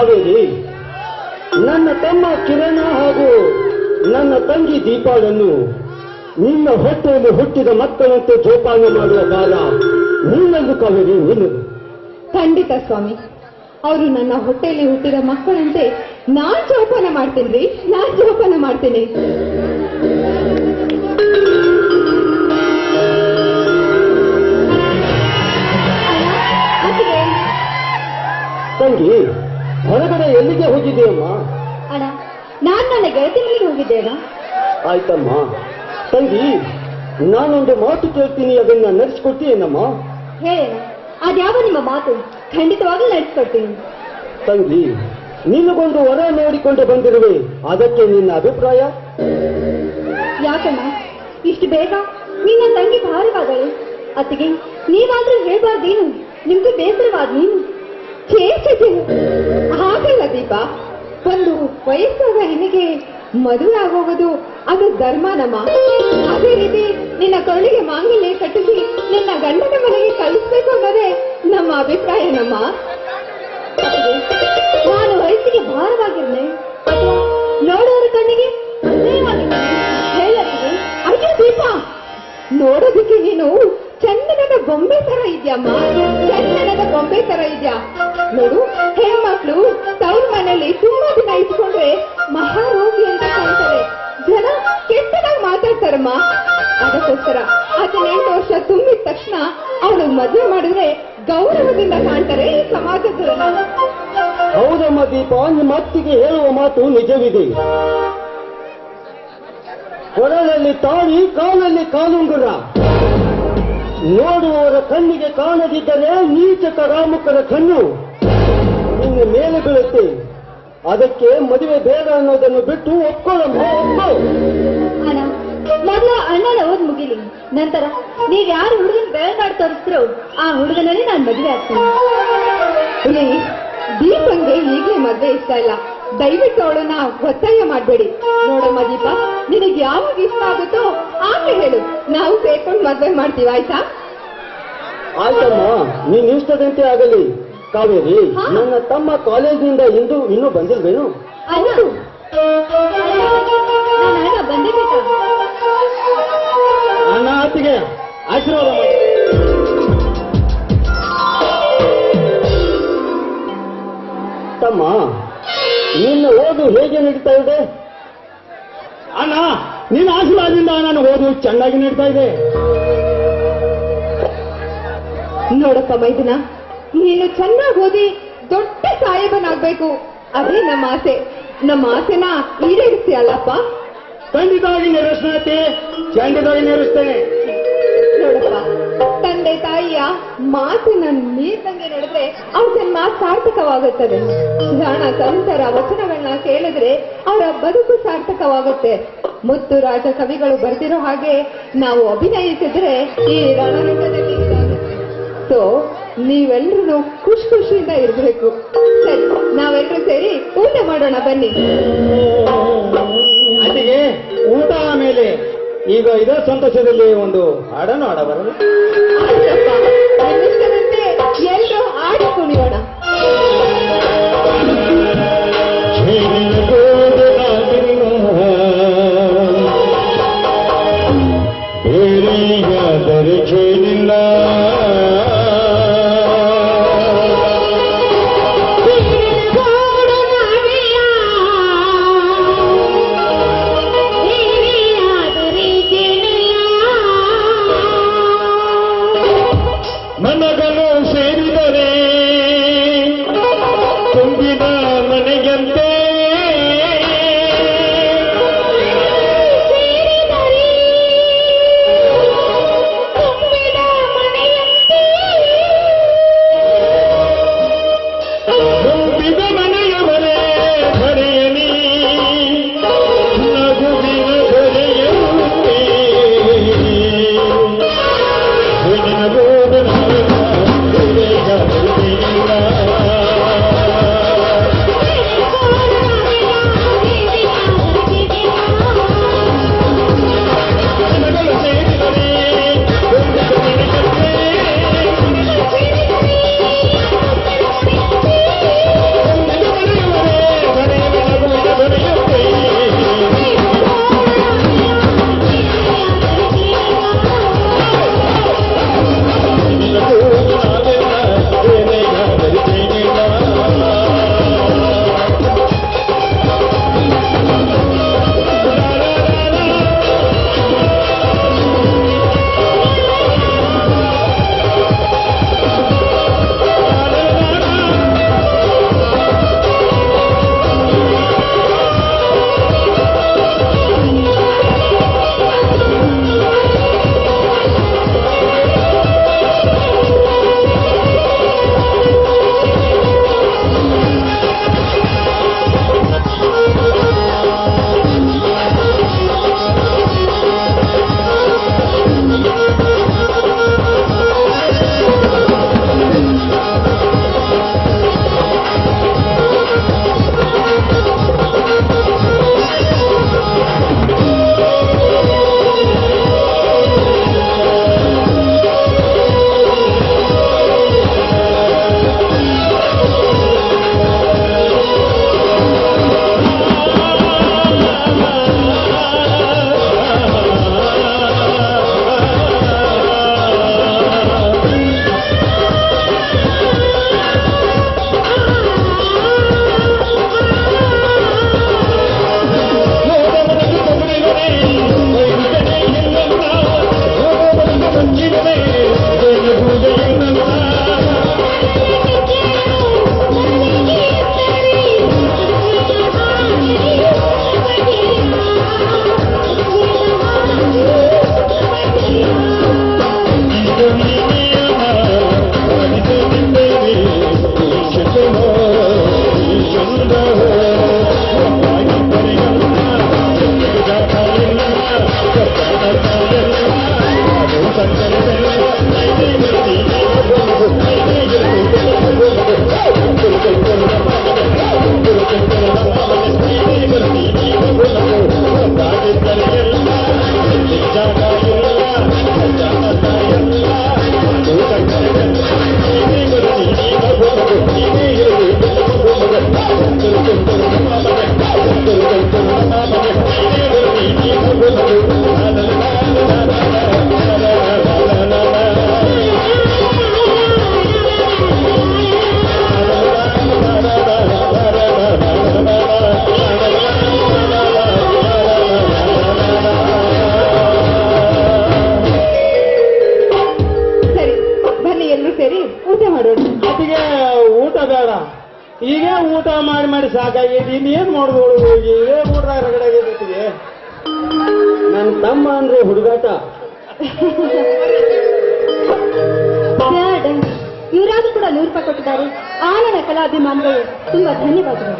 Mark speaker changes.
Speaker 1: ಕಾವೇರಿ ನನ್ನ ತಮ್ಮ ಕಿರಣ ಹಾಗೂ ನನ್ನ ತಂಗಿ ದೀಪಾಳನ್ನು ನಿನ್ನ ಹೊಟ್ಟೆಯಲ್ಲಿ ಹುಟ್ಟಿದ ಮಕ್ಕಳಂತೆ ಜೋಪಾನ ಮಾಡುವ ಕಾಲ ನಿನ್ನದು ಕಾವೇರಿ ನಿನ್ನದು
Speaker 2: ಖಂಡಿತ ಸ್ವಾಮಿ. ಅವರು ನನ್ನ ಹೊಟ್ಟೆಯಲ್ಲಿ ಹುಟ್ಟಿದ ಮಕ್ಕಳಂತೆ ನಾ ಜೋಪಾನ ಮಾಡ್ತೀನಿ ನಾ ನಾನ್ ಜೋಪಾನ ಮಾಡ್ತೀನಿ.
Speaker 1: ತಂಗಿ ಹೊರಗಡೆ ಎಲ್ಲಿಗೆ ಹೋಗಿದೆಯಮ್ಮ
Speaker 2: ಅಣ್ಣ ನಾನು ನನ್ನ ಗೆಳತಿ ಮನೆಗೆ ಹೋಗಿದ್ದೇನಾ
Speaker 1: ಆಯ್ತಮ್ಮ. ತಂಗಿ ನಾನೊಂದು ಮಾತು ಕೇಳ್ತೀನಿ ಅದನ್ನ ನಡೆಸ್ಕೊಡ್ತೀಯೇನಮ್ಮ
Speaker 2: ಹೇಳ ಅದ್ಯಾವ ನಿಮ್ಮ ಮಾತು? ಖಂಡಿತವಾಗ್ಲೂ ನಡೆಸ್ಕೊಡ್ತೀನಿ.
Speaker 1: ತಂಗಿ ನಿನಗೊಂದು ವರ ನೋಡಿಕೊಂಡು ಬಂದಿರುವೆ ಅದಕ್ಕೆ ನಿನ್ನ ಅಭಿಪ್ರಾಯ?
Speaker 2: ಯಾಕಮ್ಮ ಇಷ್ಟು ಬೇಗ? ನಿನ್ನ ತಂಗಿ ಭಾರವಾದಳು. ಅತ್ತಿಗೆ ನೀವಾದ್ರೂ ಹೇಳ್ಬಾರ್ದೇನು? ನಿಮ್ಗೆ ಬೇಸರವಾದ ನೀನು? ಛೇ. ಹಾಗಲ್ಲ ದೀಪ ಒಂದು ವಯಸ್ಸಾದ ಹೆಣ್ಣಿಗೆ ಮದುವೆ ಆಗೋಗೋದು ಅದು ಧರ್ಮನಮ್ಮ ಅದೇ ರೀತಿ ನಿನ್ನ ಕರುಳಿಗೆ ಮಾಂಗಲ್ಯ ಕಟ್ಟಿಸಿ ನಿನ್ನ ಗಂಡನ ಮನೆಗೆ ಕಳಿಸ್ಬೇಕು ಅನ್ನೋದೇ ನಮ್ಮ ಅಭಿಪ್ರಾಯ, ನಮ್ಮ ನಾನು ವಯಸ್ಸಿಗೆ ಭಾರವಾಗಿರಲೇ ನೋಡೋರ ಕಣ್ಣಿಗೆ? ಹೇಳತ್ತಿಗೆ ಅಯ್ಯೋ ದೀಪ, ನೋಡೋದಕ್ಕೆ ನೀನು ಚಂದನದ ಗೊಂಬೆ ತರ ಇದೆಯಮ್ಮ ಚಂದನದ ಗೊಂಬೆ ತರ ಇದ್ಯಾ? ನೋಡು, ಹೆಣ್ಮಕ್ಳು ತವ್ರ ಮನೆಯಲ್ಲಿ ತುಂಬಾ ದಿನ ಇಟ್ಕೊಂಡ್ರೆ ಮಹಾರೋಗಿ ಅಂತ ಕಾಣ್ತಾರೆ. ಜನ ಕೆಟ್ಟದಾಗಿ ಮಾತಾಡ್ತಾರಮ್ಮ. ಅದಕ್ಕೋಸ್ಕರ ಹದಿನೆಂಟು ವರ್ಷ ತುಂಬಿದ ತಕ್ಷಣ ಅವಳು ಮದುವೆ ಮಾಡಿದ್ರೆ ಗೌರವದಿಂದ ಕಾಣ್ತಾರೆ ಈ ಸಮಾಜದ
Speaker 1: ಹೌದಮ್ಮ ದೀಪ, ನಿಮ್ಮ ಅತ್ತಿಗೆ ಹೇಳುವ ಮಾತು ನಿಜವಿದೆ. ಕೊರಳಲ್ಲಿ ತಾಳಿ, ಕಾಲಲ್ಲಿ ಕಾಲುಂಗುರ. ನೋಡುವವರ ಕಣ್ಣಿಗೆ ಕಾಣದಿದ್ದರೆ ನೀಚ ಕರಾಮುಖರ ಕಣ್ಣು. ನಿನ್ನ ಮೇಲೆ ಬೀಳುತ್ತೆ. ಅದಕ್ಕೆ ಮದುವೆ ಬೇಡ ಅನ್ನೋದನ್ನು ಬಿಟ್ಟು ಒಪ್ಕೊಳ್ಳಮ್ಮ ಒಪ್ಪು
Speaker 2: ಮೊದಲು ಅಣ್ಣನ ಓದ್ ಮುಗಿಲಿ. ನಂತರ ನೀವ್ ಯಾರು ಹುಡುಗನ್ ಮಾಡಿ ತೋರಿಸ್ತಿರೋ ಆ ಹುಡುಗನಲ್ಲಿ ನಾನು ಮದುವೆ ಆಗ್ತೀನಿ. ದೀಪಂಗೆ ಈಗಲೇ ಮದುವೆ ಇಷ್ಟ ಇಲ್ಲ. ದಯವಿಟ್ಟು ಅವಳನ್ನ ಒತ್ತಾಯ ಮಾಡಬೇಡಿ. ನೋಡಮ್ಮ ದೀಪ ನಿನಗೆ ಯಾವಾಗ ಇಷ್ಟ ಆಗುತ್ತೋ ಆಮೇಲೆ ಹೇಳು. ನಾವು ಸೇರ್ಕೊಂಡು ಮದ್ವೆ ಮಾಡ್ತೀವಿ ಆಯ್ತಾ?
Speaker 1: ಆಯ್ತಮ್ಮ ನೀನ್ ಇಷ್ಟದಂತೆ ಆಗಲಿ. ಕಾವೇರಿ
Speaker 2: ಹಾ?
Speaker 1: ನನ್ನ ತಮ್ಮ ಕಾಲೇಜಿನಿಂದ ಇಂದು ಇನ್ನೂ ಬಂದಿಲ್ವೇನು?
Speaker 2: ಅಣ್ಣ ನಿನ್ನ
Speaker 1: ಆಶೀರ್ವಾದದಿಂದ ನಾನು ಓದು ಚೆನ್ನಾಗಿ ನಡೀತಾ ಇದೆ
Speaker 2: ನೋಡಪ್ಪ ಮೈದಿನ ನೀನು ಚೆನ್ನಾಗಿ ಓದಿ ದೊಡ್ಡ ಸಾಹೇಬನಾಗ್ಬೇಕು. ಅದೇ ನಮ್ಮ ಆಸೆ. ನಮ್ಮ ಆಸೆನ ಈಡೇರಿಸ್ತೀಯಲ್ಲಪ್ಪ
Speaker 1: ಖಂಡಿತವಾಗಿ ನೆರವೇರಿಸ್ತೇನೆ ಖಂಡಿತವಾಗಿ ನೆರವೇರಿಸ್ತೇನೆ.
Speaker 2: ನೋಡಪ್ಪ ತಂದೆ ತಾಯಿಯ ಮಾತಿನ ನೀರ್ದಂಗೆ ನಡೆದ್ರೆ ಅವ್ರ ಜನ್ಮ ಸಾರ್ಥಕವಾಗುತ್ತದೆ. ಜಾಣ ಸಂತರ ವಚನಗಳನ್ನ ಕೇಳಿದ್ರೆ ಅವರ ಬದುಕು ಸಾರ್ಥಕವಾಗುತ್ತೆ. ಮುತ್ತು ರಾಜ ಕವಿಗಳು ಬರ್ತಿರೋ ಹಾಗೆ ನಾವು ಅಭಿನಯಿಸಿದ್ರೆ ಈ ರಣರಂಗದಲ್ಲಿ ಸೊ ನೀವೆಲ್ಲರೂ ಖುಷಿ ಖುಷಿಯಿಂದ ಇರಬೇಕು. ಸರಿ ನಾವೆಲ್ಲರೂ ಸೇರಿ ಊಟ ಮಾಡೋಣ ಬನ್ನಿ.
Speaker 1: ಅಲ್ಲಿಗೆ ಊಟ ಆಮೇಲೆ ಈಗ ಇದೇ ಸಂತೋಷದಲ್ಲಿ ಒಂದು ಹಾಡನ್ನು ಆಡಬಾರದು
Speaker 2: ಎಲ್ಲರೂ ಆಡಿ ಕುಣಿಯೋಣ.
Speaker 3: दर्जे ಮಾಡಿ ಸಾಕಾಗೈತಿ ಇನ್ನೇನ್ ಮಾಡುದು ಹೋಗಿ ಇದೇ ಊಟ ರಗಡೆ ಆಗೈತಿಗೆ ನನ್ನ ತಮ್ಮ ಅಂದ್ರೆ ಹುಡುಗಾಟ.
Speaker 4: ಇವರಾದ್ರೂ ಕೂಡ ನೂರು ರೂಪಾಯಿ ಕೊಟ್ಟಿದ್ದಾರೆ. ಆ ನನ್ನ ಕಲಾಭಿಮಾನಿಗಳು, ತುಂಬಾ ಧನ್ಯವಾದಗಳು.